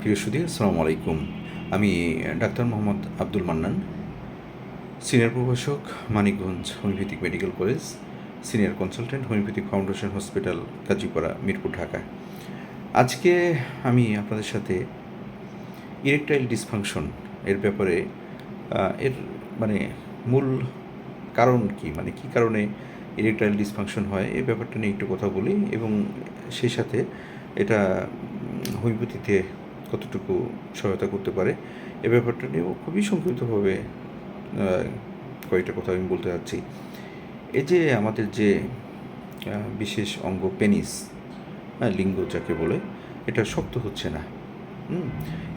প্রিয় সুধী আসসালামু আলাইকুম। আমি ডাক্তার মোহাম্মদ আব্দুল মান্নান, সিনিয়র প্রভাষক, Manikganj homoeopathic medical college, senior consultant, homoeopathic foundation hospital Kazipara Mirpur, Dhaka. আজকে আমি আপনাদের সাথে ইরেকটাইল ডিসফাংশন এর ব্যাপারে এর মানে মূল কারণ কি? মানে কি কারণে ইরেকটাইল ডিসফাংশন হয়? এই ব্যাপারটা নিয়ে একটু কথা বলি এবং সেই সাথে এটা হোমিওপ্যাথিতে কতটুকু সহায়তা করতে পারে, এ ব্যাপারটা নিয়েও খুবই সংক্ষিপ্তভাবে কয়েকটা কথা আমি বলতে যাচ্ছি। এই যে আমাদের যে বিশেষ অঙ্গ পেনিস হ্যাঁ লিঙ্গ যাকে বলে, এটা শক্ত হচ্ছে না।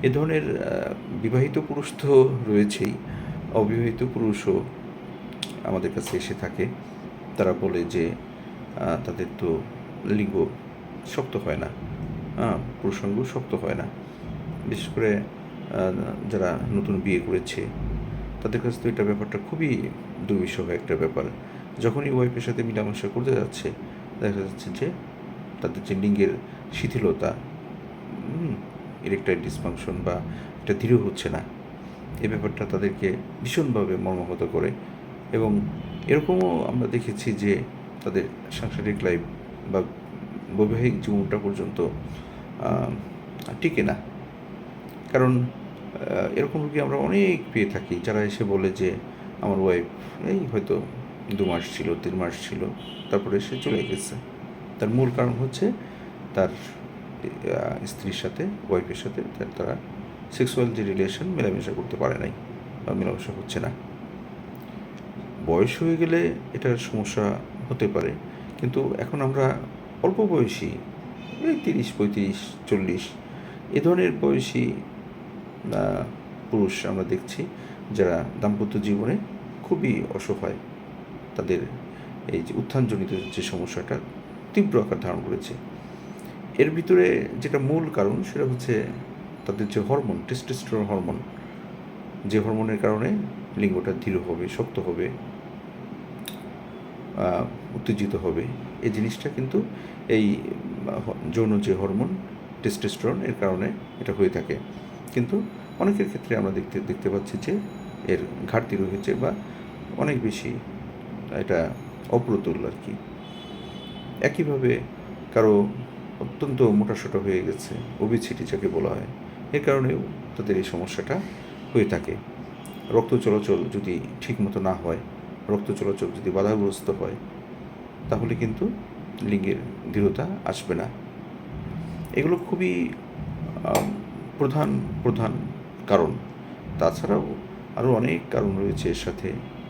এ ধরনের বিবাহিত পুরুষ তো রয়েছেই, অবিবাহিত পুরুষও আমাদের কাছে এসে থাকে। তারা বলে যে তাদের তো লিঙ্গ শক্ত হয় না হ্যাঁ পুরুষাঙ্গ শক্ত হয় না। বিশেষ করে যারা নতুন বিয়ে করেছে, তাদের কাছে তো এটা ব্যাপারটা খুবই দুর্বিষহ একটা ব্যাপার। যখনই ওয়াইফের সাথে মিলামেশা করতে যাচ্ছে, দেখা যাচ্ছে যে তাদের যে লিঙ্গের শিথিলতা ইলেকট্রাইল ডিসফাংশন বা এটা দৃঢ় হচ্ছে না এই ব্যাপারটা তাদেরকে ভীষণভাবে মর্মাহত করে এবং এরকমও আমরা দেখেছি যে তাদের সাংসারিক লাইফ বা বৈবাহিক জীবনটা পর্যন্ত টিকে না। কারণ এরকম রোগী আমরা অনেক পেয়ে থাকি। যারা এসে বলে যে, আমার ওয়াইফ এই হয়তো দু মাস ছিল, তিন মাস ছিল। তারপরে সে চলে গেছে। তার মূল কারণ হচ্ছে তার স্ত্রীর সাথে ওয়াইফের সাথে তার সেক্সুয়াল যে রিলেশন মেলামেশা করতে পারে নাই বা মেলামেশা হচ্ছে না। বয়স হয়ে গেলে এটার সমস্যা হতে পারে। কিন্তু এখন আমরা অল্প বয়সী, এই তিরিশ, পঁয়ত্রিশ, চল্লিশ, এ ধরনের বয়সী পুরুষ আমরা দেখছি যারা দাম্পত্য জীবনে খুবই অসহায় তাদের এই যে উত্থানজনিত যে সমস্যাটা তীব্র আকার ধারণ করেছে। এর ভিতরে যেটা মূল কারণ সেটা হচ্ছে তাদের যে হরমোন টেস্টোস্টেরন হরমোন, যে হরমোনের কারণে লিঙ্গটা দৃঢ় হবে, শক্ত হবে উত্তেজিত হবে। এই জিনিসটা কিন্তু এই যৌন যে হরমোন টেস্টোস্টেরন এর কারণে এটা হয়ে থাকে। কিন্তু অনেকের ক্ষেত্রে আমরা দেখতে দেখতে পাচ্ছি যে এর ঘাটতি রয়েছে বা অনেক বেশি এটা অপ্রতুল আর কি। একইভাবে কারও অত্যন্ত মোটাসোটা হয়ে গেছে ওবিসিটি যাকে বলা হয় এর কারণেও তাদের এই সমস্যাটা হয়ে থাকে। রক্ত চলাচল যদি ঠিকমতো না হয়, রক্ত চলাচল যদি বাধাগ্রস্ত হয়, তাহলে কিন্তু লিঙ্গের দৃঢ়তা আসবে না। এগুলো খুবই প্রধান প্রধান কারণ। তাছাড়াও আরও অনেক কারণ রয়েছে এর সাথে,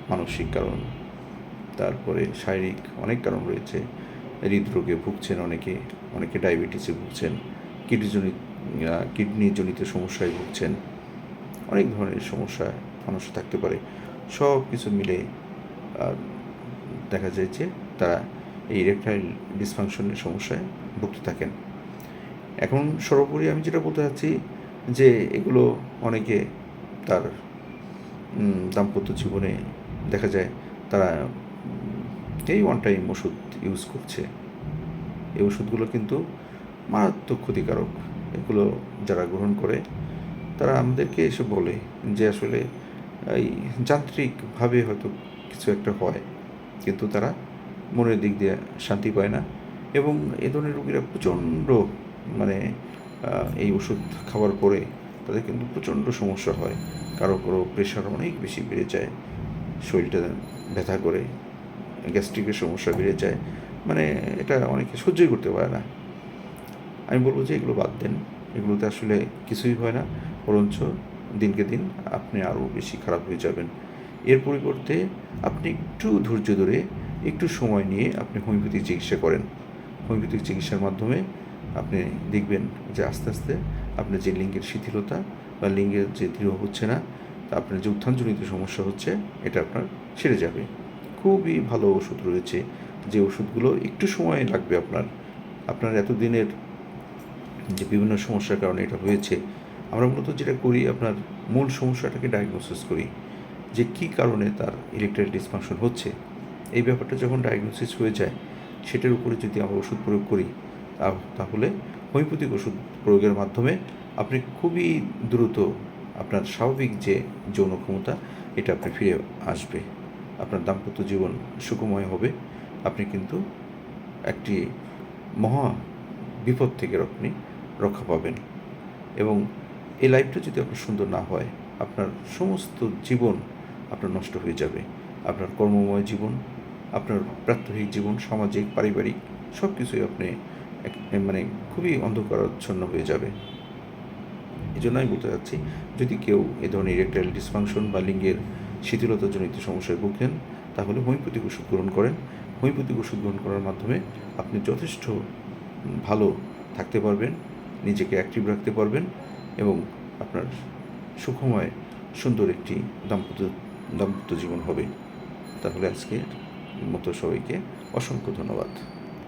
মানসিক কারণ। তারপরে শারীরিক অনেক কারণ রয়েছে। হৃদরোগে ভুগছেন অনেকে অনেকে ডায়াবেটিসে ভুগছেন, কিডনিজনিত কিডনিজনিত সমস্যায় ভুগছেন। অনেক ধরনের সমস্যা মানুষ থাকতে পারে। সব কিছু মিলে দেখা যায় যে তারা এই ইরেকটাইল ডিসফাংশনের সমস্যায় ভুগতে থাকেন। এখন সর্বোপরি আমি যেটা বলতে চাচ্ছি যে এগুলো অনেকে তার দাম্পত্য জীবনে দেখা যায় তারা এই ওয়ান টাইম ওষুধ ইউজ করছে। এই ওষুধগুলো কিন্তু মারাত্মক ক্ষতিকারক। এগুলো যারা গ্রহণ করে, তারা আমাদেরকে এসে বলে যে আসলে, এই যান্ত্রিকভাবে হয়তো কিছু একটা হয়, কিন্তু তারা মনের দিক দিয়ে শান্তি পায় না। এবং এ ধরনের রোগীরা প্রচণ্ড মানে এই ওষুধ খাওয়ার পরে তাদের কিন্তু প্রচণ্ড সমস্যা হয়। কারও কারও প্রেশার অনেক বেশি বেড়ে যায়, শরীরটা ব্যথা করে গ্যাস্ট্রিকের সমস্যা বেড়ে যায়। মানে এটা অনেকে সহ্যই করতে পারে না। আমি বলব যে এগুলো বাদ দেন। এগুলোতে আসলে কিছুই হয় না। বরঞ্চ দিনকে দিন আপনি আরও বেশি খারাপ হয়ে যাবেন। এর পরিবর্তে আপনি একটু ধৈর্য ধরে একটু সময় নিয়ে আপনি হোমিওপ্যাথিক চিকিৎসা করেন। হোমিওপ্যাথিক চিকিৎসার মাধ্যমে আপনি দেখবেন যে আস্তে আস্তে আপনার যে লিঙ্গের শিথিলতা বা লিঙ্গের যে দৃঢ় হচ্ছে না, তা আপনার যে উত্থানজনিত সমস্যা হচ্ছে, এটা আপনার সেরে যাবে। খুবই ভালো ওষুধ রয়েছে। যে ওষুধগুলো একটু সময় লাগবে আপনার আপনার এতদিনের যে বিভিন্ন সমস্যার কারণে এটা হয়েছে, আমরা মূলত যেটা করি, আপনার মূল সমস্যাটাকে ডায়াগনোসিস করি। যে কী কারণে তার ইলেকট্রিক ডিসফাংশন হচ্ছে? এই ব্যাপারটা যখন ডায়াগনোসিস হয়ে যায়, সেটার উপরে যদি আমরা ওষুধ প্রয়োগ করি তাহলে হোমিওপ্যাথিক ওষুধ প্রয়োগের মাধ্যমে আপনি খুবই দ্রুত আপনার স্বাভাবিক যে যৌন ক্ষমতা, এটা আপনি ফিরে আসবে। আপনার দাম্পত্য জীবন সুখময় হবে। আপনি কিন্তু একটি মহা বিপদ থেকে আপনি রক্ষা পাবেন। এবং এই লাইফটা যদি আপনার সুন্দর না হয়, আপনার সমস্ত জীবন আপনার নষ্ট হয়ে যাবে। আপনার কর্মময় জীবন, আপনার প্রাত্যহিক জীবন, সামাজিক, পারিবারিক সব কিছুই আপনি মানে খুবই অন্ধকারাচ্ছন্ন হয়ে যাবে। এই জন্য আমি বলতে চাচ্ছি, যদি কেউ এ ধরনের ইরেকটাইল ডিসফাংশন বা লিঙ্গের শিথিলতাজনিত সমস্যায় ভুগেন তাহলে হোমিওপ্যাথিক ওষুধ গ্রহণ করেন। হোমিওপ্যাথিক ওষুধ গ্রহণ করার মাধ্যমে আপনি যথেষ্ট ভালো থাকতে পারবেন, নিজেকে অ্যাক্টিভ রাখতে পারবেন এবং আপনার সুখময়, সুন্দর একটি দাম্পত্য দাম্পত্য জীবন হবে। তাহলে আজকের মতো সবাইকে অসংখ্য ধন্যবাদ।